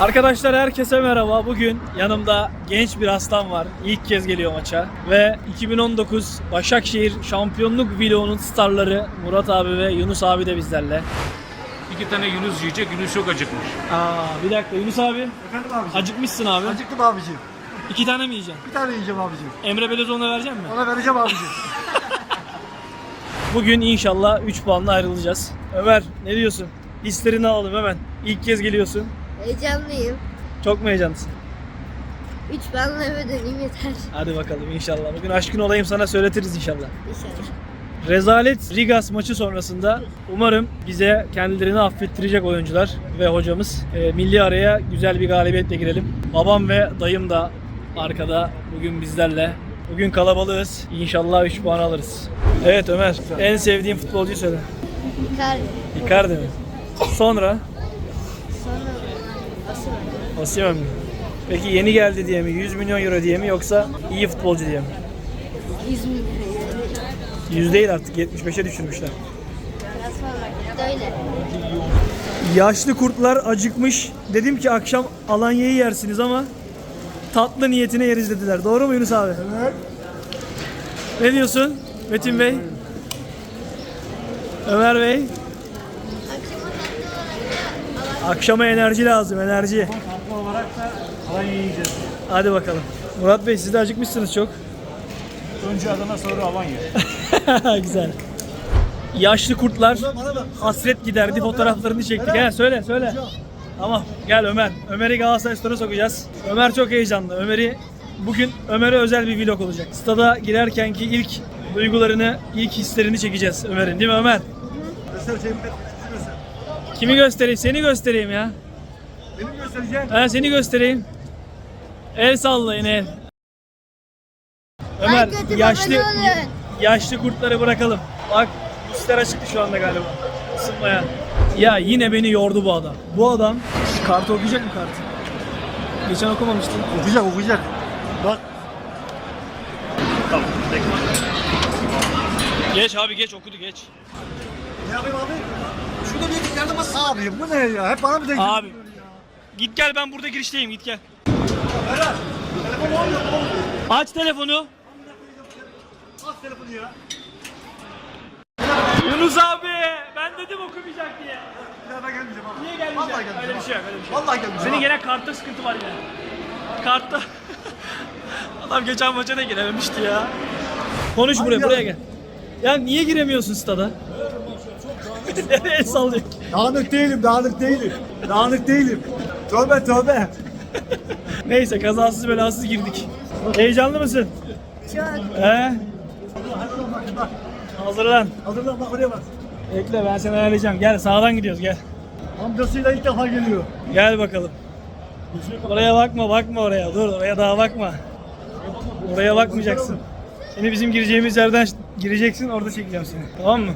Arkadaşlar herkese merhaba. Bugün yanımda genç bir aslan var. İlk kez geliyor maça. Ve 2019 Başakşehir şampiyonluk vlogunun starları Murat abi ve Yunus abi de bizlerle. İki tane Yunus yiyecek. Yunus çok acıkmış. Aa, bir dakika Yunus abi. Efendim abicim. Acıkmışsın abi. Acıktım abicim. İki tane mi yiyeceksin? Bir tane yiyeceğim abicim. Emre Belözoğlu'na verecek mi? Ona vereceğim abicim. Bugün inşallah 3 puanla ayrılacağız. Ömer ne diyorsun? Hislerini alalım hemen. İlk kez geliyorsun. Heyecanlıyım. Çok mu heyecanlısın? Üç ben eve döneyim yeter. Hadi bakalım inşallah. Bugün aşkın olayım sana söyletiriz inşallah. İnşallah. Rezalet Rigas maçı sonrasında umarım bize kendilerini affettirecek oyuncular ve hocamız e, milli araya güzel bir galibiyetle girelim. Babam ve dayım da arkada bugün bizlerle. Bugün kalabalığız. İnşallah 3 puan alırız. Evet Ömer, en sevdiğin futbolcuyu söyle. Icardi. Icardi mi? Sonra Sonra Osimhen. Mi? Peki yeni geldi diye mi? 100 milyon euro diye mi yoksa iyi futbolcu diye mi? İzmir. 100 değil artık 75'e düşürmüşler. Böyle. Yaşlı kurtlar acıkmış. Dedim ki akşam Alanya'yı yersiniz ama tatlı niyetine yeriz dediler. Doğru mu Yunus abi? Evet. Ne diyorsun Metin Bey? Ömer Bey? Akşama enerji lazım, enerji. Tatlı olarak da Alanya yiyeceğiz. Hadi bakalım. Murat Bey siz de acıkmışsınız çok. Önce Adana sonra Alanya. Güzel. Yaşlı kurtlar hasret giderdi fotoğraflarını çektik. He söyle söyle. Tamam gel Ömer. Ömer'i Galatasaray Store'a sokacağız. Ömer çok heyecanlı. Ömer'i bugün Ömer'e özel bir vlog olacak. Stada girerkenki ilk duygularını, ilk hislerini çekeceğiz Ömer'in. Değil mi Ömer? Göster. Kimi göstereyim? Seni göstereyim ya. Benim göstereceğim. Ha seni göstereyim. El sallayın el. Ömer Ay kötü yaşlı yaşlı kurtları bırakalım. Bak üstler açıktı şu anda galiba. Isınmaya. Ya yine beni yordu bu adam. Bu adam kartı okuyacak mı kartı? Geçen okumamıştın. Okuyacak okuyacak. Bak. Geç abi geç okudu geç. Ne yapayım abi? Şurada bir yardım et. Abi bu ne ya? Hep bana mı denk Abi. Git gel ben burada girişteyim git gel. Berat. Telefon olmuyor mu? Aç telefonu. Aç telefonu ya. Yunus abi ben dedim okumayacak diye. Bir daha ben gelmeyeceğim abi. Niye gelmeyecek? Vallahi gelmeyeceğim. Öyle bir şey yok öyle bir şey yok. Vallahi gelmeyeceğim. Senin abi. gene kartta sıkıntı var yine. Kartta. Adam geçen maça da girememişti ya. Konuş buraya, ya. buraya gel. Ya niye giremiyorsun stada? Nereye sallıyor? Dağınık değilim, dağınık değilim. Dağınık değilim. Tövbe tövbe. Neyse kazasız belasız girdik. Heyecanlı mısın? Çok. He? Hazırlan. Hazırlan bak oraya bak. Bekle ben seni ayarlayacağım. Gel sağdan gidiyoruz gel. Amcasıyla ilk defa geliyor. Gel bakalım. Oraya bakma bakma oraya. Dur oraya daha bakma. Oraya bakmayacaksın. Seni bizim gireceğimiz yerden gireceksin orada çekeceğim seni. Tamam mı?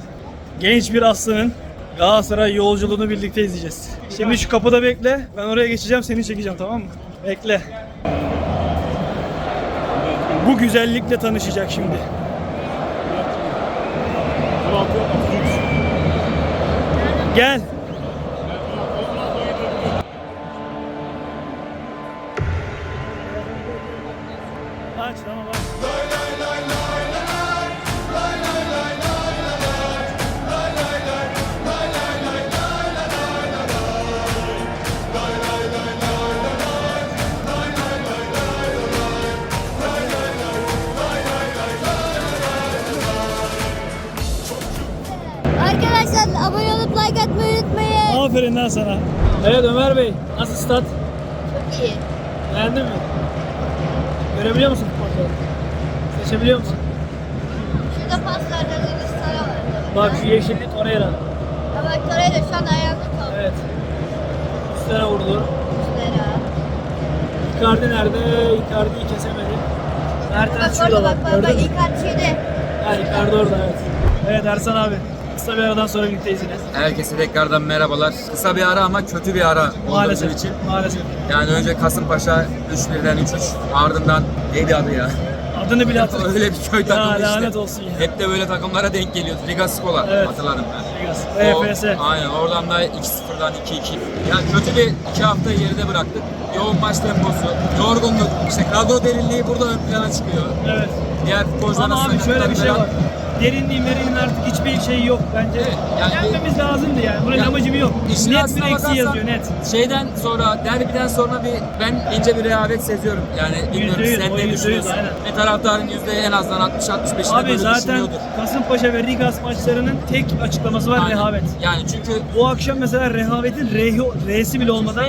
Genç bir aslanın Galatasaray yolculuğunu birlikte izleyeceğiz. Şimdi şu kapıda bekle. Ben oraya geçeceğim seni çekeceğim tamam mı? Bekle. Bu güzellikle tanışacak şimdi. Gel. Aferin lan sana. Evet Ömer Bey, nasıl stat? Çok iyi. Beğendin mi? Görebiliyor musun futbolcuları? Seçebiliyor musun? Şurada paslarda Sara var. Bak şu yeşilli Torreira. Bak Torreira şu an ayağında top. Evet. Üstüne vurdu. Muslera. Icardi nerede? Icardi'yi kesemedi. Mertens şurada bak bak. bak bak? Icardi şeyde. Ha, Icardi orada evet. Evet Ersan abi. Kısa bir aradan sonra birlikteyiz yine. Herkese tekrardan merhabalar. Kısa bir ara ama kötü bir ara Maalesef. için. Maalesef. Yani önce Kasımpaşa 3-1'den 3-3 ardından neydi adı ya? Adını bile hatırlamıyorum. Öyle bir köy takımı işte. lanet olsun ya. Hep de böyle takımlara denk geliyordu. Liga Skola Evet. hatırlarım ben. Vegas, O- EFS. aynen oradan da 2-0'dan 2-2. Ya kötü bir iki haftayı geride bıraktık. Yoğun maç temposu, yorgunluk, işte kadro derinliği burada ön plana çıkıyor. Evet. Diğer futbolcuların Ama abi şöyle bir şey var derinliği merinliği artık hiçbir şey yok bence. Yani- Yenmemiz lazımdı yani. Bunun Yani amacı yok. Net bir aslına yazıyor net. Şeyden sonra derbiden sonra bir ben ince bir rehavet seziyorum. Yani bilmiyorum Yüzde sen ne düşünüyorsun? aynen. Ve taraftarın yüzde en azından 60-65'ini Abi zaten düşünüyordur. Kasımpaşa ve Rigas maçlarının tek açıklaması var Aynen. rehavet. Yani çünkü Bu akşam mesela rehavetin rehi- R'si bile olmadan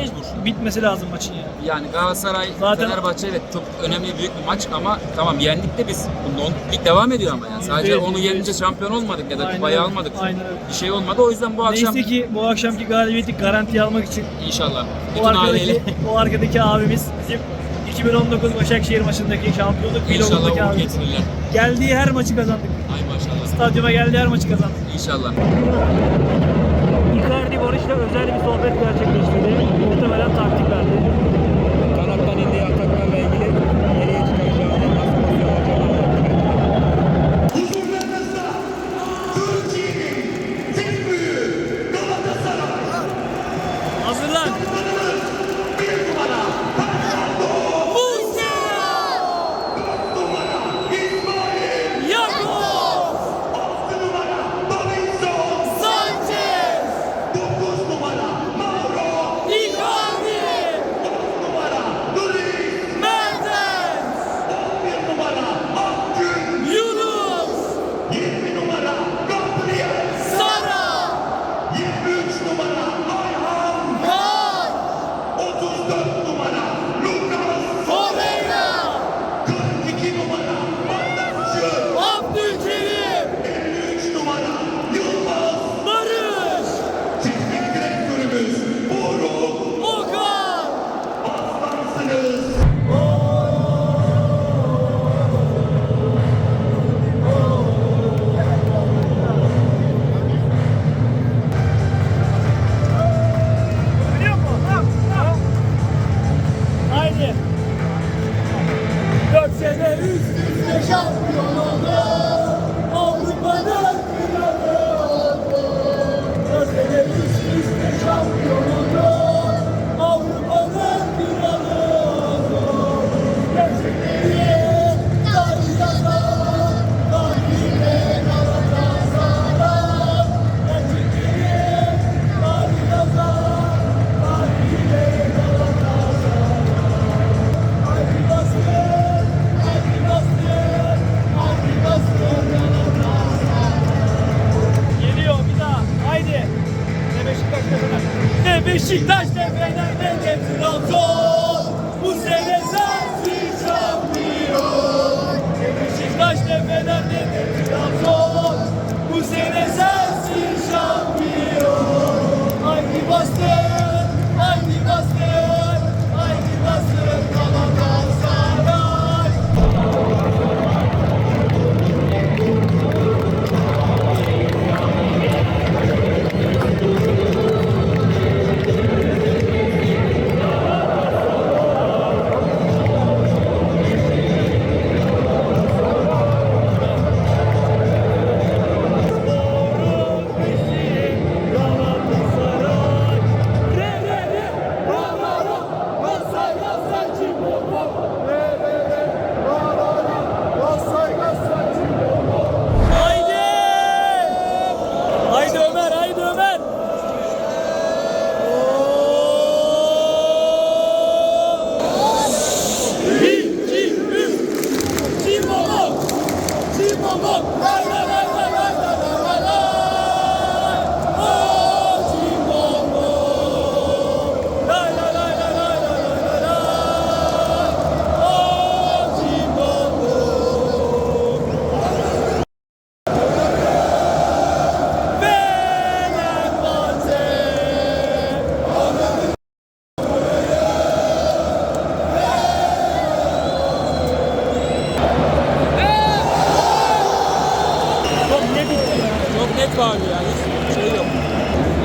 bitmesi lazım maçın yani. yani Galatasaray Zaten- Fenerbahçe evet çok önemli büyük bir maç ama tamam yendik de biz. Bu non- Lig devam ediyor ama yani. Sadece 10 Sonu gelince şampiyon olmadık ya da Aynen kupayı almadık. Aynen öyle. Bir şey olmadı. O yüzden bu akşam Neyse ki bu akşamki galibiyeti garantiye almak için inşallah bütün o aileyle arkadaki, o arkadaki abimiz bizim 2019 Başakşehir maçındaki şampiyonluk inşallah vlogundaki abimiz. getirirler. Geldiği her maçı kazandık. Ay maşallah. Stadyuma geldiği her maçı kazandık. İnşallah. Icardi Barış'la özel bir sohbet gerçekleştirdi. Muhtemelen taktik verdi.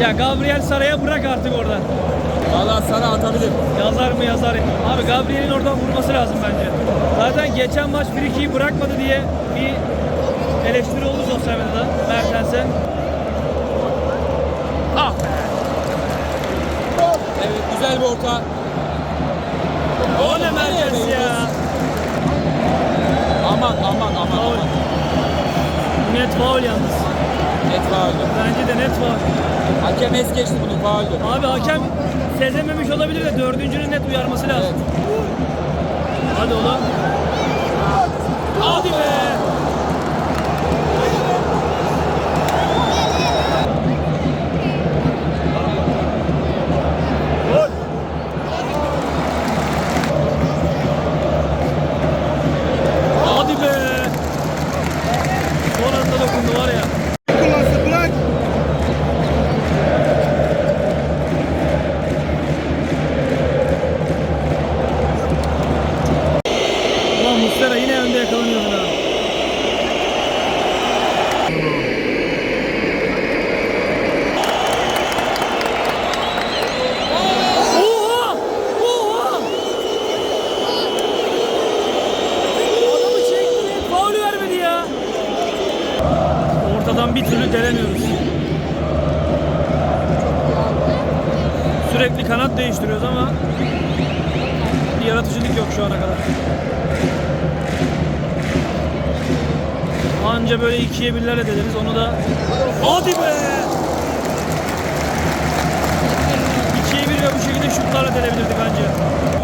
Ya Gabriel Saray'a bırak artık oradan. Valla sana atabilir. Yazar mı yazar. Abi Gabriel'in oradan vurması lazım bence. Zaten geçen maç 1-2'yi bırakmadı diye bir eleştiri oldu sosyal medyada Mertens'e. Ah be. Evet güzel bir orta. O ne Mertens ya. Aman aman aman. Faul. aman. Net faul yalnız. Net fauldü. Bence de net faul. Hakem es geçti bunu fauldü. Abi hakem sezememiş olabilir de dördüncünün net uyarması lazım. Evet. Hadi oğlum. Hadi be. Anca böyle ikiye birlerle deliriz onu da Hadi be! İkiye bir ve bu şekilde şutlarla delebilirdik anca.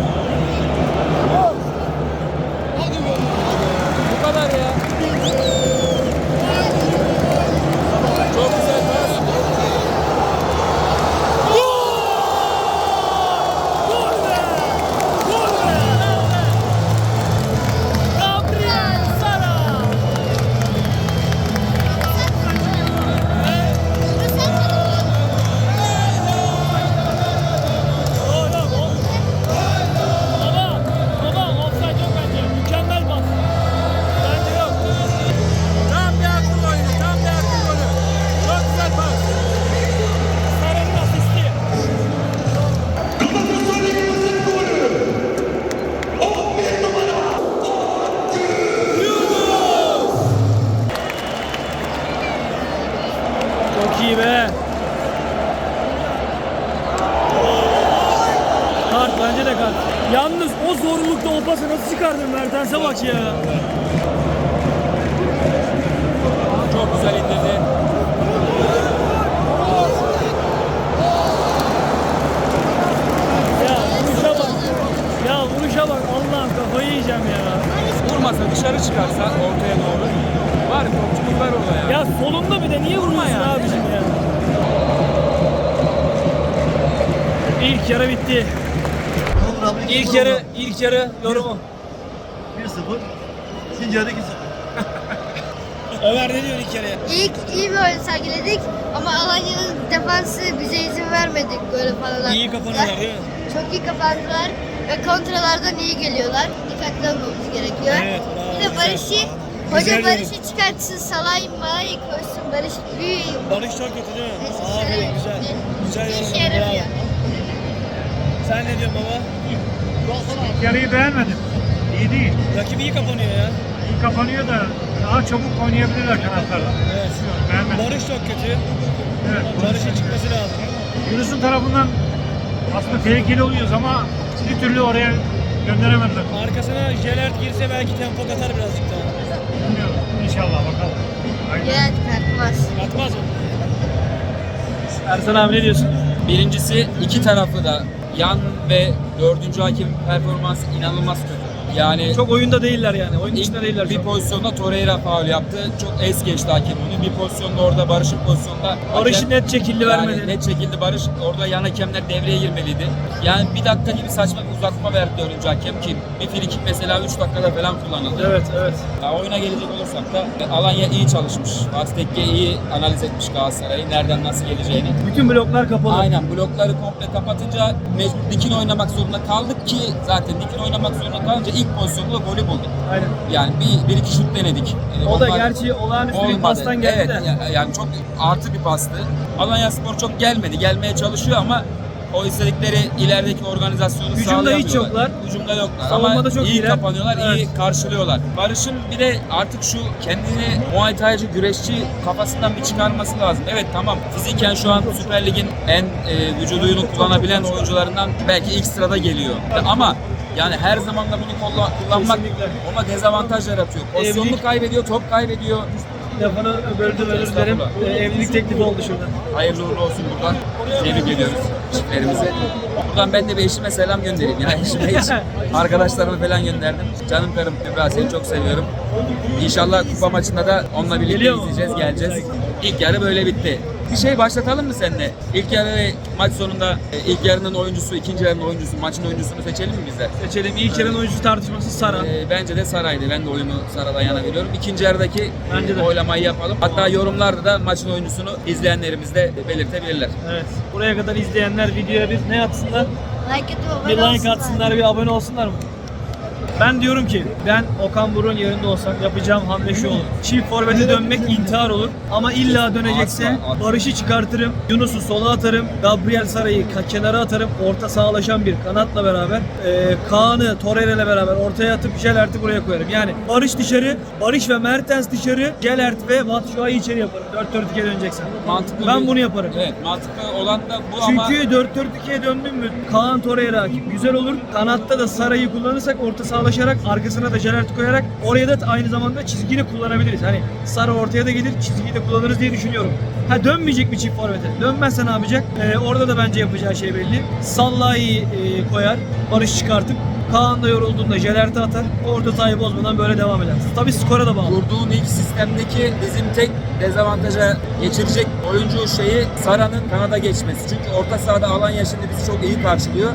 Bak ya. Çok güzel indirdi. Ya vuruşa bak. Ya vuruşa bak Allah'ım kafayı yiyeceğim ya. Vurmasa dışarı çıkarsa ortaya doğru. Var topçumuz var orada ya. Ya solunda bir de niye vurmuyorsun ya. abicim ya? İlk yarı bitti. İlk yarı, ilk yarı yorumu. 1-0. İkinci yarı 2-0. Ömer ne diyor ilk yarıya? İlk iyi bir oyun sergiledik ama Alanya'nın defansı bize izin vermedi böyle falan. İyi kapanıyorlar değil mi? Çok iyi kapandılar ve kontralardan iyi geliyorlar. Dikkatli olmamız gerekiyor. Evet, bravo, Bir de. Barış'ı, hoca. Barış'ı çıkartsın, Salay Malay koysun. Barış büyüyor. Barış çok kötü değil mi? Neyse, Abi güzel. Güzel Bir yorum. işe yaramıyor. Sen ne diyorsun baba? Yarıyı beğenmedim. İyi değil. Rakip iyi kapanıyor ya. Kapanıyor da daha çabuk oynayabilirler kanatlarla. Evet. Beğenmedim. Barış çok kötü. Evet. Barış'ın çıkması lazım. Yunus'un tarafından aslında tehlikeli oluyoruz ama bir türlü oraya gönderemediler. Arkasına Jelert girse belki tempo katar birazcık daha. Bilmiyorum. İnşallah bakalım. Aynen. Gel kalkmaz. Atmaz mı? Ersan abi ne diyorsun? Birincisi iki tarafı da yan ve dördüncü hakemin performansı inanılmaz kötü. Yani Çok oyunda değiller yani. Oyun içinde değiller bir pozisyonda Torreira faul yaptı. Çok es geçti hakem onu. Bir pozisyonda orada Barış'ın pozisyonda Barış'ı hakem- net çekildi yani vermedi. net çekildi Barış. Orada yan hakemler devreye girmeliydi. Yani bir dakika gibi saçma bir uzatma verdi dördüncü hakem ki bir frikik mesela 3 dakikada falan kullanıldı. Evet evet. Ya oyuna gelecek olursak da e, Alanya iyi çalışmış. Fatih Tekke iyi analiz etmiş Galatasaray'ı. Nereden nasıl geleceğini. Bütün bloklar kapalı. Aynen blokları komple kapatınca mecbur dikin oynamak zorunda kaldık ki zaten dikin oynamak zorunda kalınca ilk pozisyonda golü bulduk. Aynen. Yani bir, bir iki şut denedik. Ee, O da gerçi olağanüstü bir Olmadı. pastan geldi evet, de. ya- yani çok artı bir pastı. Alanya Spor çok gelmedi. Gelmeye çalışıyor ama o istedikleri ilerideki organizasyonu Hücumda hiç yoklar. Hücumda yoklar Savunmada ama çok iyi iyiler. kapanıyorlar, iyi Evet. karşılıyorlar. Barış'ın bir de artık şu kendini Muay Thai'cı, güreşçi kafasından bir çıkarması lazım. Evet tamam fiziken şu an Süper Lig'in en e, vücudunu kullanabilen oyuncularından belki ilk sırada geliyor. Ama yani her zaman da bunu kolla- kullanmak Kesinlikle. ona dezavantaj yaratıyor. Pozisyonunu Evlilik- kaybediyor, top kaybediyor. Lafını böldüm özür dilerim. Estağfurullah. Ee, evlilik teklifi oldu şurada. Hayırlı uğurlu olsun buradan. Tebrik ediyoruz çiftlerimizi. Buradan ben de bir eşime selam göndereyim. Yani eşime hiç arkadaşlarıma falan gönderdim. Canım karım Kübra seni çok seviyorum. İnşallah kupa maçında da onunla birlikte Geliyor mu? izleyeceğiz, geleceğiz. İlk yarı böyle bitti. Bir şey başlatalım mı seninle? İlk yarı maç sonunda e, ilk yarının oyuncusu, ikinci yarının oyuncusu, maçın oyuncusunu seçelim mi biz de? Seçelim. İlk yarının oyuncusu tartışması Sara. Ee, bence de Saray'dı. Ben de oyunu Saray'dan yana veriyorum. İkinci yarıdaki Bence de. oylamayı yapalım. Hatta yorumlarda da maçın oyuncusunu izleyenlerimiz de belirtebilirler. Evet. Buraya kadar izleyenler videoya bir ne atsınlar? Like atıp Bir like olsunlar. atsınlar, bir abone olsunlar mı? Ben diyorum ki ben Okan Buruk'un yerinde olsam yapacağım hamle şu olur. Çift forvete dönmek intihar olur. Ama illa dönecekse. Barış'ı çıkartırım. Yunus'u sola atarım. Gabriel Saray'ı kenara atarım. Orta sağlaşan bir kanatla beraber. Ee, Kaan'ı Torreira ile beraber ortaya atıp Jelert'i buraya koyarım. Yani Barış dışarı, Barış ve Mertens dışarı, Gelert ve Batshuayi içeri yaparım. 4-4-2'ye döneceksen. Mantıklı Ben bir- bunu yaparım. Evet, mantıklı olan da bu ama Çünkü 4-4-2'ye döndün mü Kaan Torreira güzel olur. Kanatta da Saray'ı kullanırsak orta sağlaşarak arkasına da Gerard koyarak oraya da aynı zamanda çizgini kullanabiliriz. Hani Sara ortaya da gelir çizgiyi de kullanırız diye düşünüyorum. Ha dönmeyecek mi çift forvete? Dönmezse ne yapacak? Ee, orada da bence yapacağı şey belli. Sallai'yi e, koyar. Barış çıkartıp Kaan da yorulduğunda Jelert'i atar. Orta sahayı bozmadan böyle devam eder. Tabii skora da bağlı. kurduğun ilk sistemdeki bizim tek dezavantaja geçirecek oyuncu şeyi Sara'nın kanada geçmesi. Çünkü orta sahada Alanya şimdi bizi çok iyi karşılıyor.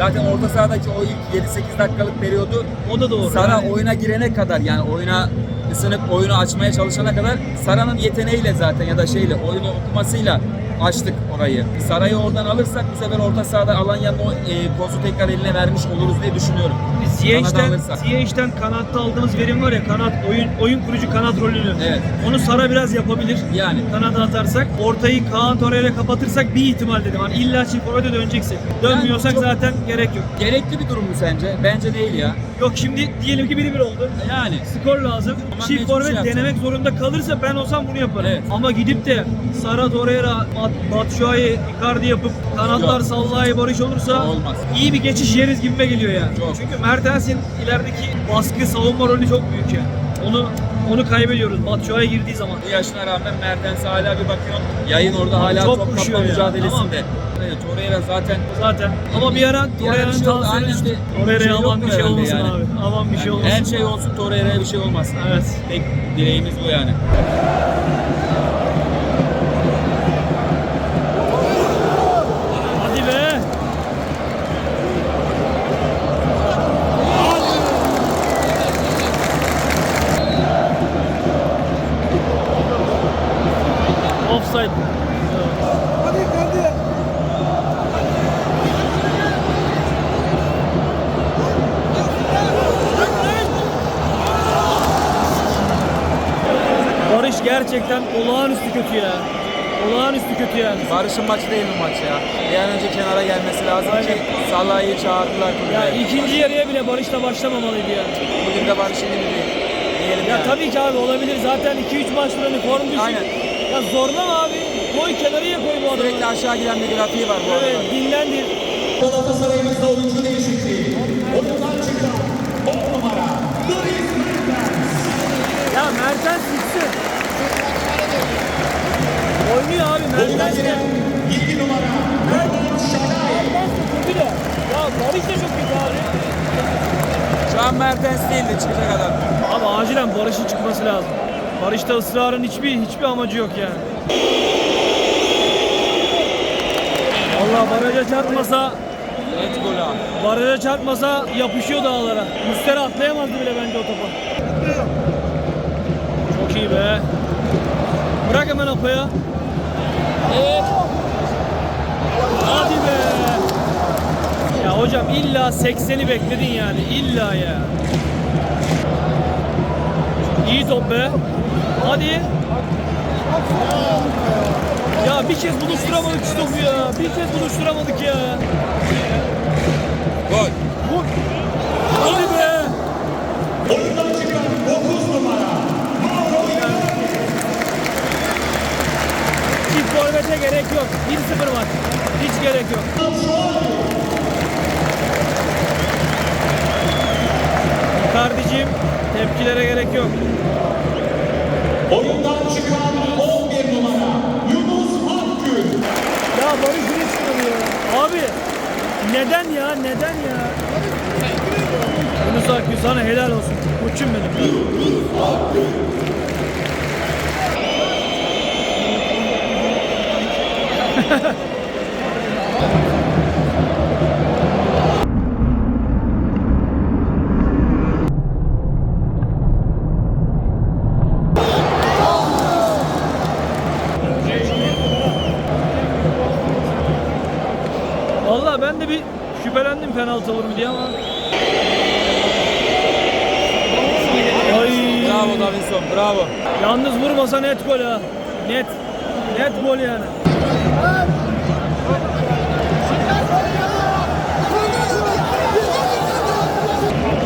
Zaten orta sahadaki o ilk 7-8 dakikalık periyodu O da doğru. Sara Yani- oyuna girene kadar yani oyuna ısınıp oyunu açmaya çalışana kadar Sara'nın yeteneğiyle zaten ya da şeyle oyunu okumasıyla açtık orayı. Sara'yı oradan alırsak bu sefer orta sahada Alanya'nın o e, kozu tekrar eline vermiş oluruz diye düşünüyorum. Ziyech'ten. Ziyech'ten kanatta aldığımız verim var ya kanat oyun oyun kurucu kanat rolünü. Evet. Onu Sara biraz yapabilir. Yani. Kanada atarsak ortayı Kaan Torreira kapatırsak bir ihtimal dedim. Hani illa çift forvete döneceksek. Dönmüyorsak çok- zaten gerek yok. Gerekli bir durum mu sence? Bence değil ya. Yok şimdi diyelim ki 1-1 oldu. Yani. Skor lazım. Ama Çift mecbur forvet şey denemek zorunda kalırsa ben olsam bunu yaparım. Evet. Ama gidip de Sara Torreira, Batshuayi, Icardi yapıp kanatlar. Sallai Barış olursa Olmaz. iyi bir geçiş yeriz gibime geliyor yani. Çok. Çünkü Mertens'in ilerideki baskı savunma rolü çok büyük yani. Onu onu kaybediyoruz Batshuayi girdiği zaman. Bu yaşına rağmen Mertens hala bir bakıyorsun. Yayın orada hala Çok top kapma mücadelesinde. tamam. Evet, Torreira zaten Zaten. Ama bir ara Torreira'nın şey aynen işte. Torreira'ya şey aman bir şey herhalde olmasın yani. abi. Aman bir şey olmasın. her şey olsun Torreira'ya bir şey olmasın. Evet. Tek dileğimiz bu yani. Gerçekten olağanüstü kötü ya. Olağanüstü kötü yani. Barış'ın maçı değil bu maç ya. Bir an önce kenara gelmesi lazım Aynen. ki Salah'ı çağırdılar. Ya kulübe. ikinci yarıya bile Barış'la başlamamalıydı ya. Bugün de Barış'ın günü değil. Diyelim Ya yani. tabii ki abi olabilir. Zaten 2-3 maçdır hani form düşük. Aynen. Ya zorlama abi. Koy kenarıya koy bu adamı. Sürekli aşağı giden bir grafiği var bu arada. Evet dinlendir. Ya Mertens gitsin. Oynuyor abi Mertens de. Mertens de kötü de. Ya Barış da çok kötü abi. Şu an Mertens değil de çıkacak adam. Abi acilen Barış'ın çıkması lazım. Barış'ta ısrarın hiçbir hiçbir amacı yok yani. Allah baraja çarpmasa, Evet gol ha. baraja çarpmasa yapışıyor dağlara. Mustera atlayamazdı bile bence o topa. Çok iyi be. Bırak hemen Apo'ya. Hadi be. Ya hocam illa 80'i bekledin yani. illa ya. İyi top be. Hadi. Ya bir kez buluşturamadık şu topu ya. Bir kez buluşturamadık ya. Gol. Hadi be. Forvete gerek yok. 1-0 maç. Hiç gerek yok. Kardeşim tepkilere gerek yok. Oyundan çıkan 11 numara Yunus Akgül. Ya Barış yine çıkarıyor. Abi neden ya neden ya? Yunus Akgül sana helal olsun. Koçum benim. Vallahi ben de bir şüphelendim penaltı olur mu diye ama. Ay. Bravo Davinson bravo. Yalnız vurmasa net gol ha. Net. Net gol yani.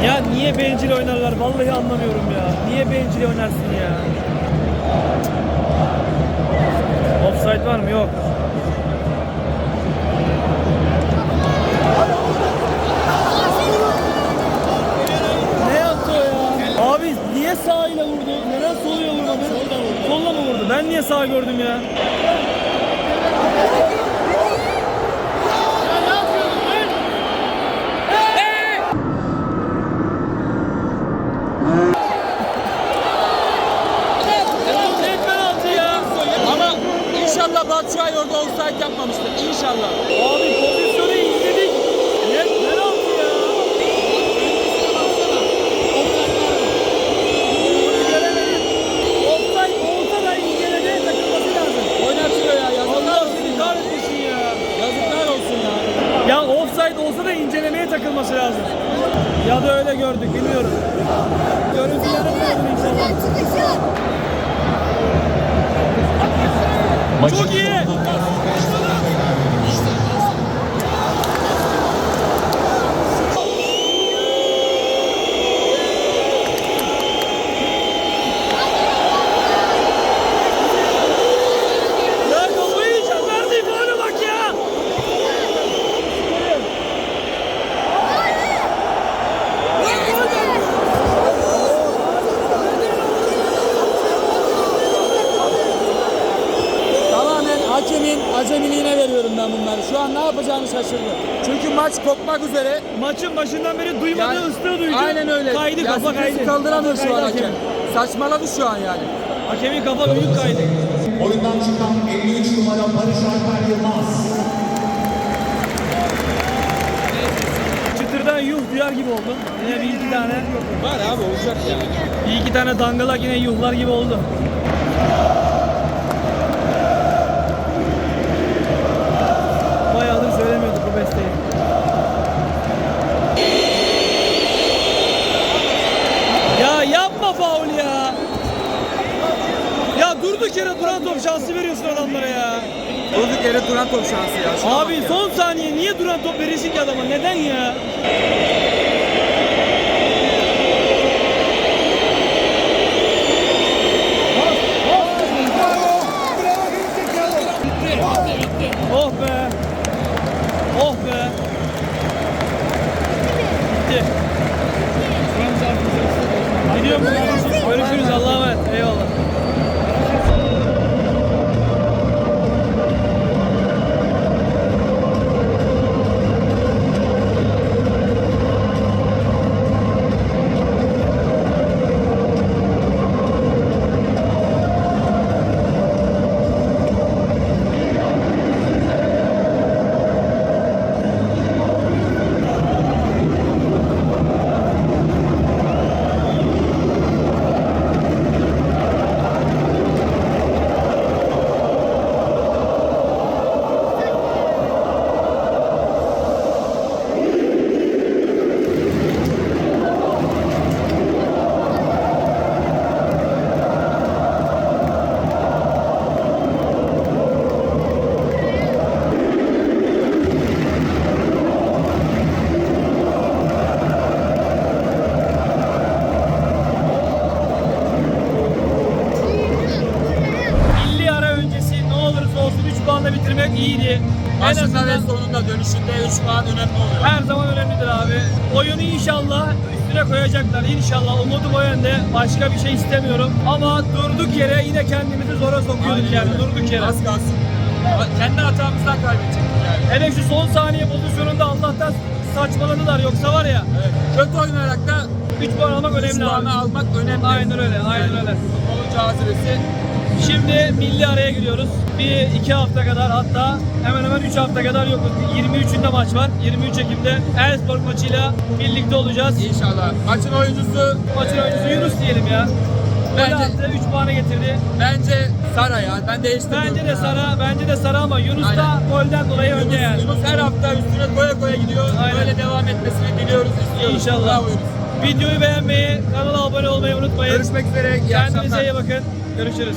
Ya niye bencil oynarlar? Vallahi anlamıyorum ya. Niye bencil oynarsın ya? Offside var mı? Yok. Ne yaptı o ya? Abi niye sağıyla vurdu? Neden soluyla vurmadı? Solla mı vurdu? Ben niye sağ gördüm ya? 3 ay orada offside yapmamıştır inşallah. Hakemin acemiliğine veriyorum ben bunları. Şu an ne yapacağını şaşırdı. Çünkü maç kopmak üzere. Maçın başından beri duymadığı Yani- ıslığı duydu. Aynen öyle. Kaydı Ya kafa kaydı. kaldıramıyor Kafa şu an hakem. Saçmaladı şu an yani. Hakemin kafa büyük kaydı. Oyundan çıkan 53 numara Barış Alper Yılmaz. Çıtırdan yuh duyar gibi oldu. Yine bir iki tane. Var abi olacak ya. Bir iki tane dangalak yine yuhlar gibi oldu. Durduk yere duran top şansı veriyorsun adamlara ya. Durduk yere duran top şansı ya. Şuna Abi bak ya. son saniye niye duran top verirsin ki adama? Neden ya? Oh be. Oh be. Bitti. Gidiyorum. Görüşürüz. Allah'a emanet. Eyvallah. Başka bir şey istemiyorum. Ama durduk yere yine kendimizi zora sokuyorduk yani durduk yere. Az kalsın. Kendi hatamızdan kaybedecektik yani. Hele şu son saniye pozisyonunda Allah'tan saçmaladılar yoksa var ya Evet. Kötü oynayarak da 3 puan almak 3 önemli abi. puanı almak önemli. Aynen öyle, aynen Yani öyle. Futbolun cazibesi Şimdi milli araya giriyoruz. Bir iki hafta kadar hatta hemen hemen 3 hafta kadar yokuz. 23'ünde maç var. 23 Ekim'de Elfsborg maçıyla birlikte olacağız. inşallah. Maçın oyuncusu Maçın oyuncusu Yunus diyelim ya. Bence- attı, 3 puanı getirdi. bence Sara ya. Ben değiştirmiyorum. Bence de ya. Sara, bence de Sara ama Yunus da Aynen. golden dolayı önde yani. Yunus, Yunus her hafta üstüne koya koya gidiyor. Aynen. Böyle devam etmesini diliyoruz, istiyoruz. İnşallah. Bravo Yunus. Videoyu beğenmeyi, kanala abone olmayı unutmayın. Görüşmek üzere. İyi Kendinize akşamlar. iyi bakın. Görüşürüz.